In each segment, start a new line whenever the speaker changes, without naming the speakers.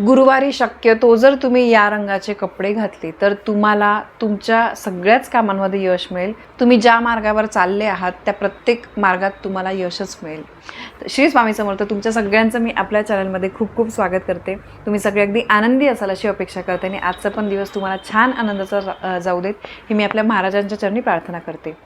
गुरुवारी शक्यतो जर तुम्ही या रंगाचे कपडे घातले तर तुम्हाला तुमच्या सगळ्याच कामांमध्ये यश मिळेल. तुम्ही ज्या मार्गावर चालले आहात त्या प्रत्येक मार्गात तुम्हाला यशच मिळेल. श्री स्वामी समर्थ तुमच्या सगळ्यांचं मी आपल्या चॅनलमध्ये खूप खूप स्वागत करते. तुम्ही सगळे अगदी आनंदी असाल अशी अपेक्षा करते आणि आजचा पण दिवस तुम्हाला छान आनंदाचा जाऊ देत. ही मी आपल्या महाराजांच्या चरणी प्रार्थना करते.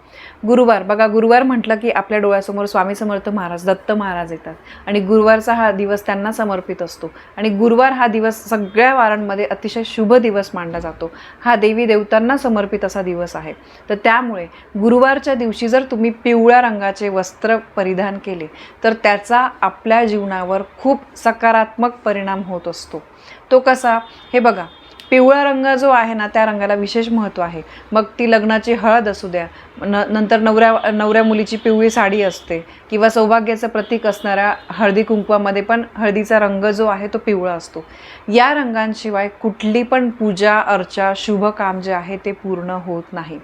गुरुवार बघा गुरुवार म्हटलं की आपल्या डोळ्यासमोर स्वामी समर्थ महाराज दत्त महाराज येतात. आणि गुरुवारचा हा दिवस त्यांना समर्पित असतो. आणि गुरुवार हा दिवस सगळ्या वारांमध्ये अतिशय शुभ दिवस मानला जातो. हा देवी देवतांना समर्पित असा दिवस आहे. तर त्यामुळे गुरुवारच्या दिवशी जर तुम्ही पिवळ्या रंगाचे वस्त्र परिधान केले तर त्याचा आपल्या जीवनावर खूप सकारात्मक परिणाम होत असतो. तो कसा? हे बघा पिवळा रंग जो आहे ना त्या रंगाला विशेष महत्त्व आहे. मग ती लग्नाची हळद असू द्या न नंतर नवऱ्या नवऱ्या मुलीची पिवळी साडी असते किंवा सौभाग्याचं प्रतीक असणाऱ्या हळदी कुंकवामध्ये पण हळदीचा रंग जो आहे तो पिवळा असतो. या रंगांशिवाय कुठली पण पूजा अर्चा शुभ काम जे आहे ते पूर्ण होत नाही.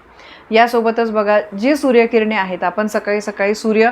यासोबतच बघा जी सूर्यकिरणे आहेत आपण सकाळी सकाळी सूर्य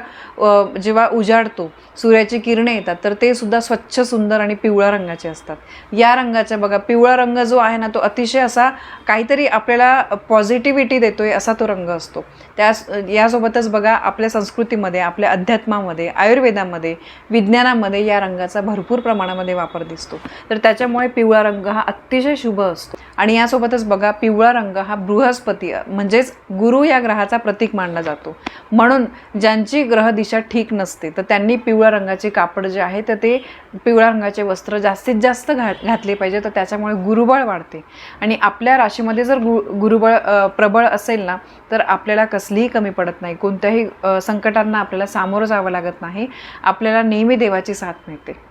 जेव्हा उजाडतो सूर्याची किरणे येतात तर ते सुद्धा स्वच्छ सुंदर आणि पिवळ्या रंगाचे असतात. या रंगाच्या बघा पिवळा रंग जो आहे ना तो अतिशय असा काहीतरी आपल्याला पॉझिटिव्हिटी देतोय असा तो रंग असतो. त्या यासोबतच बघा आपल्या संस्कृतीमध्ये आपल्या अध्यात्मामध्ये आयुर्वेदामध्ये विज्ञानामध्ये या रंगाचा भरपूर प्रमाणामध्ये वापर दिसतो. तर त्याच्यामुळे पिवळा रंग हा अतिशय शुभ असतो. आणि यासोबतच बघा पिवळा रंग हा बृहस्पती म्हणजेच गुरु या ग्रहाचा प्रतीक मानला जातो. म्हणून ज्यांची ग्रह दिशा ठीक नसते तर त्यांनी पिवळ्या रंगाचे कापड जे आहे तर ते पिवळ्या रंगाचे वस्त्र जास्तीत जास्त घा घातले पाहिजे तर त्याच्यामुळे गुरुबळ वाढते. आणि आपल्या राशीमध्ये जर गु गुरुबळ प्रबळ असेल ना तर आपल्याला कसलीही कमी पडत नाही. कोणत्याही संकटांना आपल्याला सामोरं जावं लागत नाही. आपल्याला नेहमी देवाची साथ मिळते.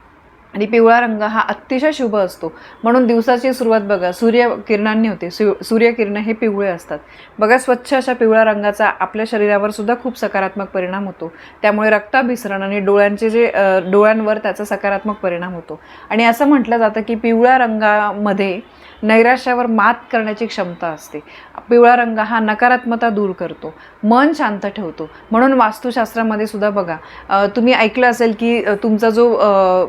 आणि पिवळा रंग हा अतिशय शुभ असतो. म्हणून दिवसाची सुरुवात बघा सूर्यकिरणांनी होते. सु सूर्यकिरणं हे पिवळे असतात. बघा स्वच्छ अशा पिवळ्या रंगाचा आपल्या शरीरावर सुद्धा खूप सकारात्मक परिणाम होतो. त्यामुळे रक्ताभिसरण आणि डोळ्यांचे जे डोळ्यांवर त्याचा सकारात्मक परिणाम होतो. आणि असं म्हटलं जातं की पिवळ्या रंगामध्ये नैराश्यावर मात करण्याची क्षमता असते. पिवळा रंग हा नकारात्मकता दूर करतो. मन शांत ठेवतो. म्हणून वास्तुशास्त्रामध्ये सुद्धा बघा तुम्ही ऐकलं असेल की तुमचा जो अ,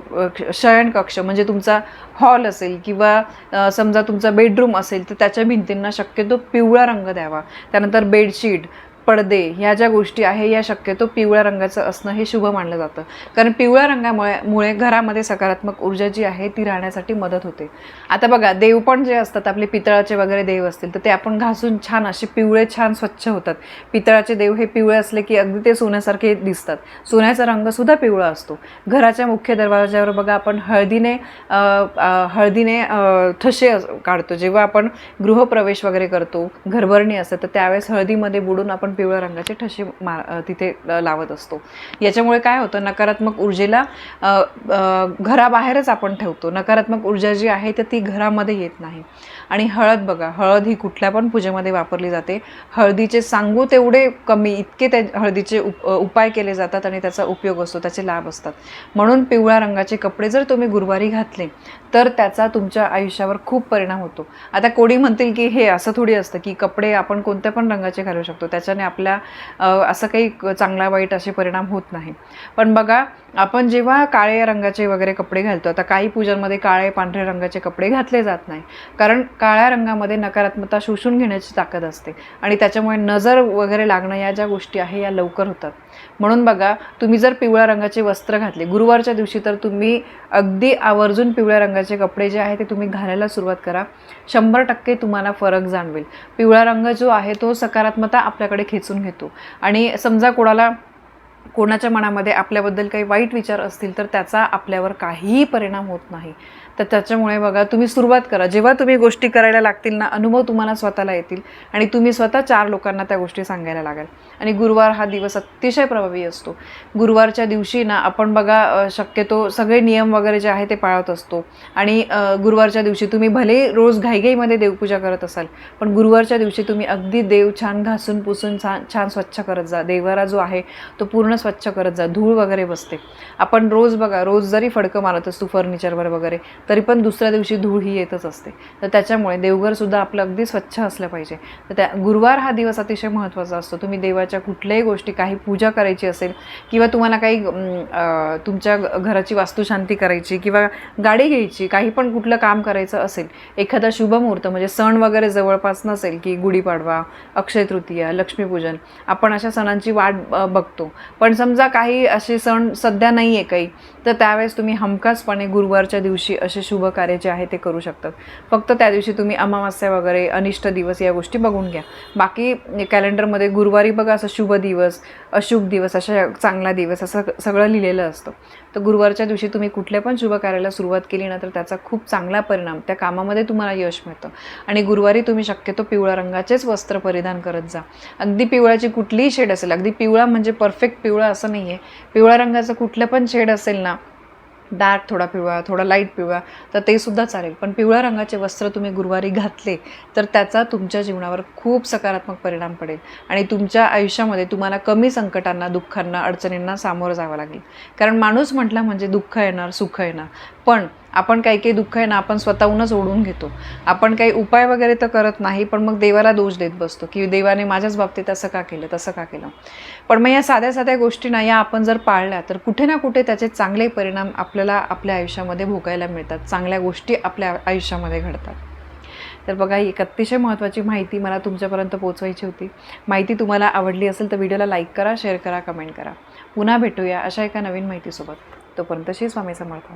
शयनकक्ष म्हणजे तुमचा हॉल असेल किंवा समजा तुमचा बेडरूम असेल तर त्याच्या भिंतींना शक्यतो पिवळा रंग द्यावा. त्यानंतर बेडशीट पडदे ह्या ज्या गोष्टी आहे या शक्यतो पिवळ्या रंगाचं असणं हे शुभ मानलं जातं. कारण पिवळ्या रंगामुळे मुळे घरामध्ये सकारात्मक ऊर्जा जी आहे ती राहण्यासाठी मदत होते. आता बघा देव पण जे असतात आपले पितळाचे वगैरे देव असतील तर ते आपण घासून छान असे पिवळे छान स्वच्छ होतात. पितळाचे देव हे पिवळे असले की अगदी ते सोन्यासारखे दिसतात. सोन्याचा रंगसुद्धा पिवळा असतो. घराच्या मुख्य दरवाजावर बघा आपण हळदीने हळदीने ठसे काढतो. जेव्हा आपण गृहप्रवेश वगैरे करतो घरभरणी असतं तर त्यावेळेस हळदीमध्ये बुडून आपण पिवळ्या रंगाचे ठसे मा तिथे लावत असतो. याच्यामुळे काय होतं नकारात्मक ऊर्जेला घराबाहेरच आपण ठेवतो. नकारात्मक ऊर्जा जी आहे तर ती घरामध्ये येत नाही. आणि हळद बघा हळद ही कुठल्या पण पूजेमध्ये वापरली जाते. हळदीचे सांगू तेवढे कमी इतके त्या हळदीचे उप उपाय केले जातात आणि त्याचा उपयोग असतो त्याचे लाभ असतात. म्हणून पिवळ्या रंगाचे कपडे जर तुम्ही गुरुवारी घातले तर त्याचा तुमच्या आयुष्यावर खूप परिणाम होतो. आता कोणी म्हणतील की हे असं थोडी असतं की कपडे आपण कोणत्या पण रंगाचे घालू शकतो त्याच्याने आपल्या असं काही चांगला वाईट असे परिणाम होत नाही. पण बघा आपण जेव्हा काळ्या रंगाचे वगैरे कपडे घालतो आता काही पूजांमध्ये काळे पांढरे रंगाचे कपडे घातले जात नाही. कारण काळ्या रंगामध्ये नकारात्मकता शोषून घेण्याची ताकद असते. आणि त्याच्यामुळे नजर वगैरे लागणं या ज्या गोष्टी आहे या लवकर होतात. म्हणून बघा तुम्ही जर पिवळ्या रंगाचे वस्त्र घातले गुरुवारच्या दिवशी तर तुम्ही अगदी आवर्जून पिवळ्या रंगाचे कपडे जे आहे ते तुम्ही घालायला सुरुवात करा. शंभर टक्के तुम्हाला फरक जाणवेल. पिवळा रंग जो आहे तो सकारात्मकता आपल्याकडे खेचून घेतो. आणि समजा कोणाला कोणाच्या मनामध्ये आपल्याबद्दल काही वाईट विचार असतील तर त्याचा आपल्यावर काहीही परिणाम होत नाही. तर त्याच्यामुळे बघा तुम्ही सुरुवात करा. जेव्हा तुम्ही गोष्टी करायला लागतील ना अनुभव तुम्हाला स्वतःला येतील आणि तुम्ही स्वतः चार लोकांना त्या गोष्टी सांगायला लागाल. आणि गुरुवार हा दिवस अतिशय प्रभावी असतो. गुरुवारच्या दिवशी ना आपण बघा शक्यतो सगळे नियम वगैरे जे आहे ते पाळत असतो. आणि गुरुवारच्या दिवशी तुम्ही भले रोज घाईघाईमध्ये देवपूजा करत असाल पण गुरुवारच्या दिवशी तुम्ही अगदी देव छान घासून पुसून छान छान स्वच्छ करत जा. देवारा जो आहे तो पूर्ण स्वच्छ करत जा. धूळ वगैरे बसते. आपण रोज बघा रोज जरी फडकं मारत असतो फर्निचरवर वगैरे तरी पण दुसऱ्या दिवशी धूळ ही येतच असते. तर त्याच्यामुळे देवघरसुद्धा आपलं अगदी स्वच्छ असलं पाहिजे. तर त्या गुरुवार हा दिवस अतिशय महत्त्वाचा असतो. तुम्ही देवाच्या कुठल्याही गोष्टी काही पूजा करायची असेल किंवा तुम्हाला काही तुमच्या घराची वास्तुशांती करायची किंवा गाडी घ्यायची काही पण कुठलं काम करायचं असेल एखादा शुभ मुहूर्त म्हणजे सण वगैरे जवळपास नसेल की गुढीपाडवा अक्षय तृतीया लक्ष्मीपूजन आपण अशा सणांची वाट बघतो. पण समजा काही असे सण सध्या नाही आहे काही तर त्यावेळेस तुम्ही हमखासपणे गुरुवारच्या दिवशी असे शुभ कार्य जे आहे ते करू शकतात. फक्त त्या दिवशी तुम्ही अमावास्या वगैरे अनिष्ट दिवस या गोष्टी बघून घ्या. बाकी कॅलेंडरमध्ये गुरुवारी बघा असं शुभ दिवस अशुभ दिवस अशा चांगला दिवस असं सगळं लिहिलेलं असतं. तर गुरुवारच्या दिवशी तुम्ही कुठल्या पण शुभ कार्याला सुरुवात केली ना तर त्याचा खूप चांगला परिणाम त्या कामामध्ये तुम्हाला यश मिळतं. आणि गुरुवारी तुम्ही शक्यतो पिवळ्या रंगाचेच वस्त्र परिधान करत जा. अगदी पिवळ्याची कुठलीही शेड असेल अगदी पिवळा म्हणजे परफेक्ट पिवळा असं नाही आहे पिवळ्या रंगाचं कुठलं पण शेड असेल ना डार्क थोडा पिवळा थोडा लाइट पिवळा तर ते सुद्धा चालेल. पण पिवळ्या रंगाचे वस्त्र तुम्ही गुरुवारी घातले तर त्याचा तुमच्या जीवनावर खूप सकारात्मक परिणाम पडेल. आणि तुमच्या आयुष्यामध्ये तुम्हाला कमी संकटांना दुःखांना अडचणींना सामोरं जावं लागेल. कारण माणूस म्हटला म्हणजे दुःख येणार सुख येणार. पण आपण काही काही दुःख आहे ना आपण स्वतःहूनच ओढून घेतो. आपण काही उपाय वगैरे तर करत नाही पण मग देवाला दोष देत बसतो की देवाने माझ्याच बाबतीत असं का केलं तसं का केलं. पण मग या साध्या साध्या गोष्टींना या आपण जर पाळल्या तर कुठे ना कुठे त्याचे चांगले परिणाम आपल्याला आपल्या आयुष्यामध्ये भोगायला मिळतात. चांगल्या गोष्टी आपल्या आयुष्यामध्ये घडतात. तर बघा ही एक अतिशय महत्त्वाची माहिती मला तुमच्यापर्यंत पोहोचवायची होती. माहिती तुम्हाला आवडली असेल तर व्हिडिओला लाईक करा शेअर करा कमेंट करा. पुन्हा भेटूया अशा एका नवीन माहितीसोबत. तोपर्यंत श्री स्वामी समर्थ.